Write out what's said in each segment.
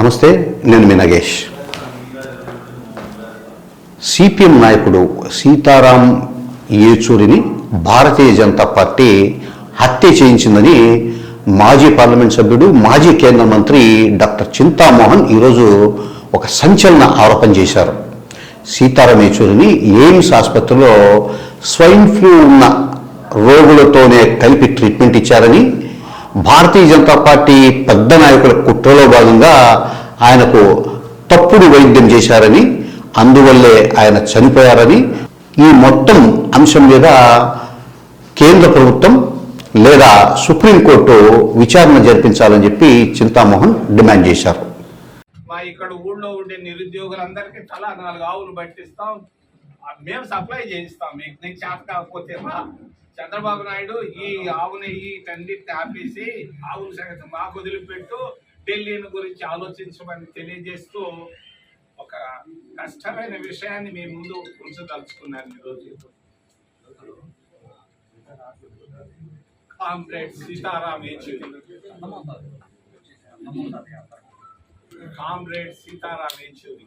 నమస్తే నేను మీ నగేష్. సిపిఎం నాయకుడు సీతారాం యేచూరిని భారతీయ జనతా పార్టీ హత్య చేయించిందని మాజీ పార్లమెంట్ సభ్యుడు మాజీ కేంద్ర మంత్రి డాక్టర్ చింతామోహన్ ఈరోజు ఒక సంచలన ఆరోపణ చేశారు. సీతారాం యేచూరిని ఎయిమ్స్ ఆసుపత్రిలో స్వైన్ ఫ్లూ ఉన్న రోగులతోనే కలిపి ట్రీట్మెంట్ ఇచ్చారని భారతీయ జనతా పార్టీ పెద్ద నాయకుల కుట్రలో భాగంగా ఆయనకు తప్పుడు వైద్యం చేశారని అందువల్లే ఆయన చనిపోయారని ఈ మొత్తం అంశం మీద కేంద్ర ప్రభుత్వం లేదా సుప్రీంకోర్టు విచారణ జరిపించాలని చెప్పి చింతామోహన్ డిమాండ్ చేశారు. మా ఇక్కడ ఊళ్ళో ఉండే నిరుద్యోగులందరికీ తలా నాలుగు ఆవులు పట్టిస్తాం. మేము సప్లై చేయిస్తాం. మీకు నీకు చేత కాకపోతే చంద్రబాబు నాయుడు ఈ ఆవుని ఈ టన్నిటిని ఆపేసి ఆవుల సంగతి మాకు వదిలిపెట్టు ఢిల్లీని గురించి ఆలోచించమని తెలియజేస్తూ ఒక కష్టమైన విషయాన్ని మీ ముందు ఉంచదలుచుకున్నాను ఈరోజు. కామ్రేడ్ సీతారాం యేచూరి కామ్రేడ్ సీతారాం యేచూరి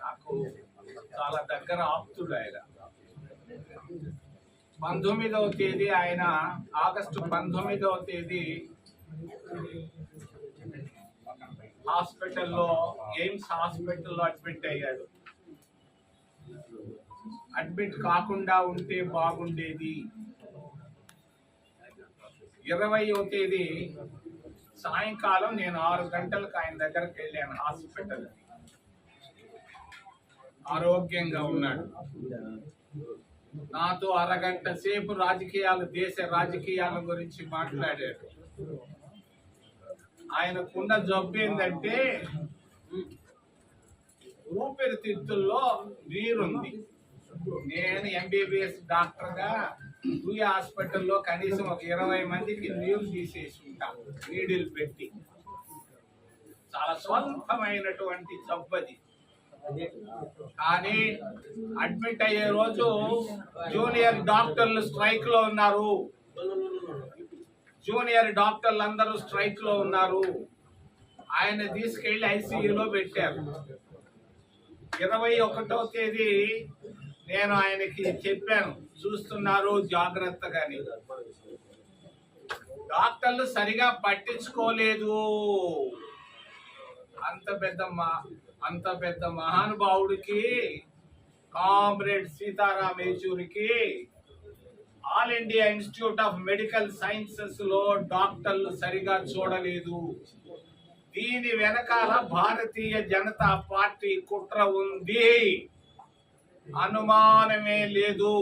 నాకు చాలా దగ్గర ఆప్తుడు ఆయన. పంతొమ్మిదవ తేదీ ఆయన ఆగస్టు పంతొమ్మిదవ తేదీ హాస్పిటల్లో ఎయిమ్స్ హాస్పిటల్లో అడ్మిట్ అయ్యాడు. అడ్మిట్ కాకుండా ఉంటే బాగుండేది. ఇరవయో తేదీ సాయంకాలం నేను ఆరు గంటలకు ఆయన దగ్గరికి వెళ్ళాను హాస్పిటల్ ఆరోగ్యంగా ఉన్నాడు. నాతో అరగంట సేపు రాజకీయాలు దేశ రాజకీయాల గురించి మాట్లాడాడు. ఆయనకున్న జబ్బు ఏంటంటే ఊపిరితిత్తుల్లో నీరుంది. నేను ఎంబీబీఎస్ డాక్టర్గా ఊయ హాస్పిటల్లో కనీసం ఒక ఇరవై మందికి నీరు తీసేసి ఉంటాను నీడిల్ పెట్టి. చాలా స్వల్పమైనటువంటి జబ్బు అది. కానీ అడ్మిట్ అయ్యే రోజు జూనియర్ డాక్టర్లు స్ట్రైక్లో ఉన్నారు. జూనియర్ డాక్టర్లు అందరూ స్ట్రైక్లో ఉన్నారు. ఆయన తీసుకెళ్ళి ఐసీయూలో పెట్టారు. ఇరవై ఒకటో తేదీ నేను ఆయనకి చెప్పాను చూస్తున్నారు జాగ్రత్తగాని. డాక్టర్లు సరిగా పట్టించుకోలేదు. అంత పెద్దమ్మా. అంత పెద్ద మహానుభావుడికి comrade Sitaram యేచూరికి All India Institute of Medical సైన్సెస్లో డాక్టర్లు సరిగా చూడలేదు. దీని వెనకాల భారతీయ జనతా పార్టీ కుట్ర ఉంది. అనుమానమే లేదు.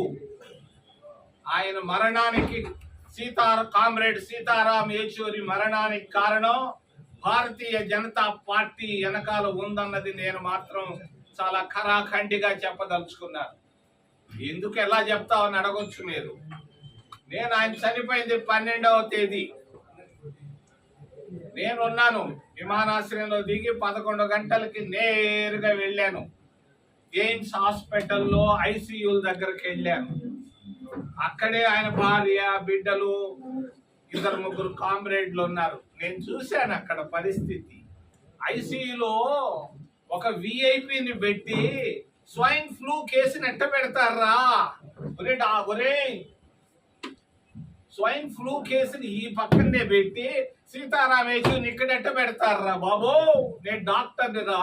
ఆయన మరణానికి సీతారా కామ్రేడ్ సీతారాం యేచూరి మరణానికి కారణం భారతీయ జనతా పార్టీ వెనకాల ఉందన్నది నేను మాత్రం చాలా ఖరాఖండిగా చెప్పదలుచుకున్నాను. ఎందుకు ఎలా చెప్తావని అడగొచ్చు మీరు. నేను ఆయన చనిపోయింది పన్నెండవ తేదీ. నేనున్నాను విమానాశ్రయంలో దిగి పదకొండు గంటలకి నేరుగా వెళ్ళాను. ఎయిమ్స్ హాస్పిటల్లో ఐసీయూల దగ్గరికి వెళ్ళాను. అక్కడే ఆయన భార్య బిడ్డలు ఇద్దరు ముగ్గురు కామ్రేడ్లు ఉన్నారు. నేను చూశాను అక్కడ పరిస్థితి. ఐసీయూలో ఒక విఐపిని పెట్టి స్వైన్ ఫ్లూ కేసుని ఎట్ట పెడతారా? ఒరే డా ఒరే స్వైన్ ఫ్లూ కేసుని ఈ పక్కనే పెట్టి సీతారాం యేచూరిని ఇక్కడ ఎట్ట పెడతారా బాబు? నేను డాక్టర్ని రా.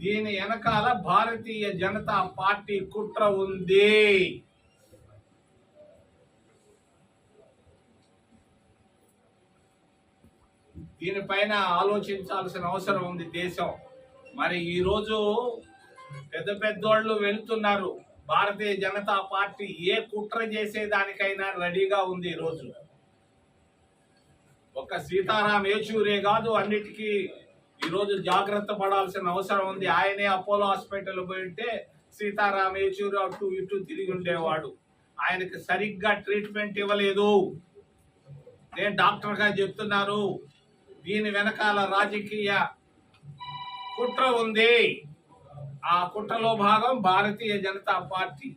దీని వెనకాల భారతీయ జనతా పార్టీ కుట్ర ఉంది. దీనిపైన ఆలోచించాల్సిన అవసరం ఉంది దేశం. మరి ఈరోజు పెద్ద పెద్దోళ్ళు వెళ్తున్నారు. భారతీయ జనతా పార్టీ ఏ కుట్ర చేసేదానికైనా రెడీగా ఉంది ఈరోజు ఒక సీతారాం యేచూరే కాదు అన్నిటికీ ఈరోజు జాగ్రత్త పడాల్సిన అవసరం ఉంది. ఆయనే అపోలో హాస్పిటల్ పోయింటే సీతారాం యేచూరి అటు ఇటు తిరిగి ఉండేవాడు. ఆయనకి సరిగ్గా ట్రీట్మెంట్ ఇవ్వలేదు. నేను డాక్టర్గా చెప్తున్నాను దీని వెనకాల రాజకీయ కుట్ర ఉంది. ఆ కుట్రలో భాగం భారతీయ జనతా పార్టీ.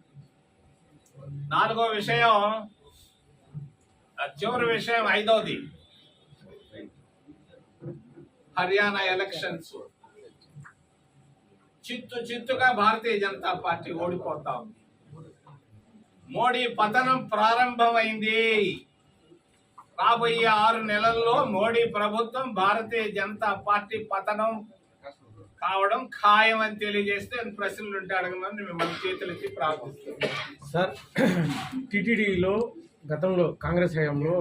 నాలుగో విషయం చివరి విషయం ఐదవది హర్యానా ఎలక్షన్స్. చిత్తు చిత్తుగా భారతీయ జనతా పార్టీ ఓడిపోతా ఉంది. మోడీ పతనం ప్రారంభమైంది. రాబోయే ఆరు నెలల్లో మోడీ ప్రభుత్వం భారతీయ జనతా పార్టీ పతనం కావడం ఖాయం అని తెలియజేస్తే ప్రశ్నలు ఉంటే అడగమని మిమ్మల్ని చేతులెత్తి ప్రార్థిస్తున్నాను. సార్ టీటీడీలో గతంలో కాంగ్రెస్ హయాంలో